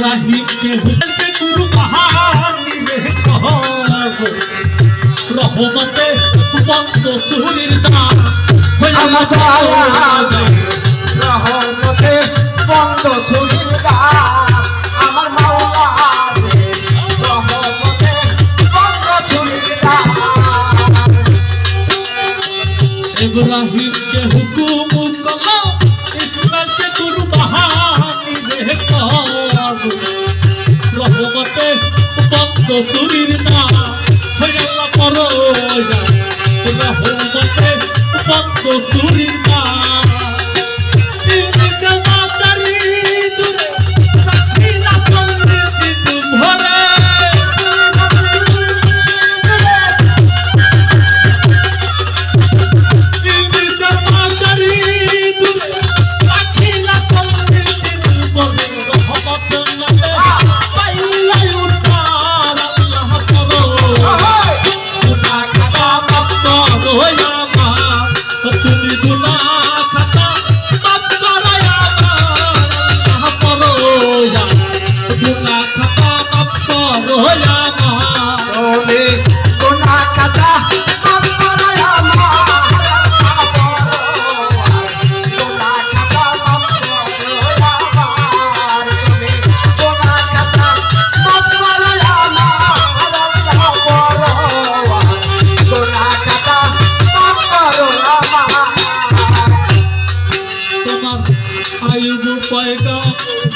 राही के हुनर गुरु पहाड़ में कहब रहो मते बंद सुनीर दा हम जाया रहो मते बंद सुनीर दा আমার মাওলা রহমতে বন্ধ চুলির দা ইব্রাহিম কে দেখি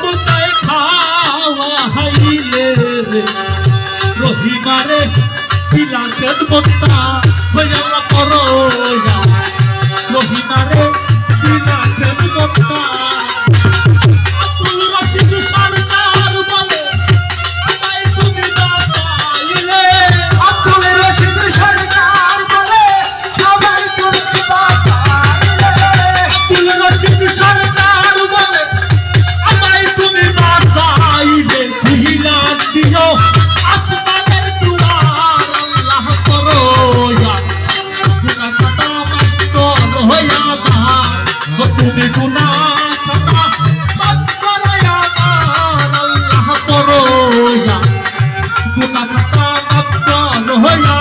কোথায় খাওয়া হাইলে রহিমারে পিলাকে বত্তা হয়ে তুমি গুনা গুনা কথা হইয়া